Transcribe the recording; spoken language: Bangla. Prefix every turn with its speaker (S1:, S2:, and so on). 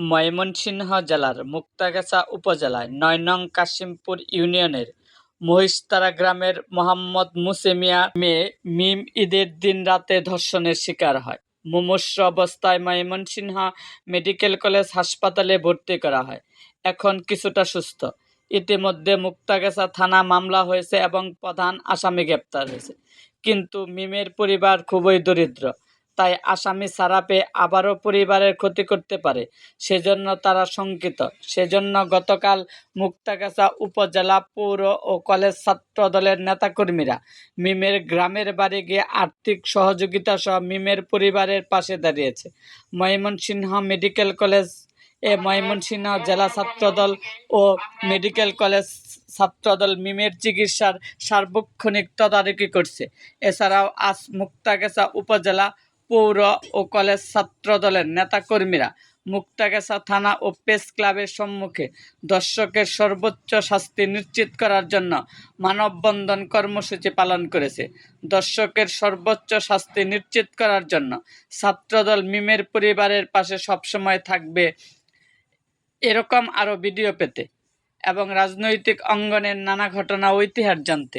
S1: ময়মনসিংহ জেলার মুক্তাগাছা উপজেলায় নয় নং কাশিমপুর ইউনিয়নের মহিষতারা গ্রামের মোহাম্মদ মুসেমিয়া মেয়ে মিম ঈদের দিন রাতে ধর্ষণের শিকার হয়। মুমূর্ষু অবস্থায় ময়মনসিংহ মেডিকেল কলেজ হাসপাতালে ভর্তি করা হয়। এখন কিছুটা সুস্থ। ইতিমধ্যে মুক্তাগাছা থানা মামলা হয়েছে এবং প্রধান আসামি গ্রেপ্তার হয়েছে। কিন্তু মিমের পরিবার খুবই দরিদ্র। তাই আসামি ছাড়া পেয়ে আবারও পরিবারের ক্ষতি করতে পারে। সেজন্য তারা শঙ্কিত। সেজন্য গতকাল মুক্তাগাছা উপজেলা পৌর ও কলেজ ছাত্র দলের নেতাকর্মীরা মিমের গ্রামের বাড়ি গিয়ে আর্থিক সহযোগিতা সহ মিমের পরিবারের পাশে দাঁড়িয়েছে। ময়মনসিংহ মেডিকেল কলেজ এ ময়মনসিংহ জেলা ছাত্রদল ও মেডিকেল কলেজ ছাত্রদল মিমের চিকিৎসার সার্বক্ষণিক তদারকি করছে। এছাড়াও আজ মুক্তাগাছা উপজেলা পৌর ও কলেজ ছাত্রদলের নেতাকর্মীরা মুক্তাগাছা থানা ও প্রেস ক্লাবের সম্মুখে দর্শকের সর্বোচ্চ শাস্তি নিশ্চিত করার জন্য মানববন্ধন কর্মসূচি পালন করেছে। দর্শকের সর্বোচ্চ শাস্তি নিশ্চিত করার জন্য ছাত্রদল মিমের পরিবারের পাশে সবসময় থাকবে এরকম আরও ভিডিও পেতে এবং রাজনৈতিক অঙ্গনের নানা ঘটনা ও ইতিহাস জানতে।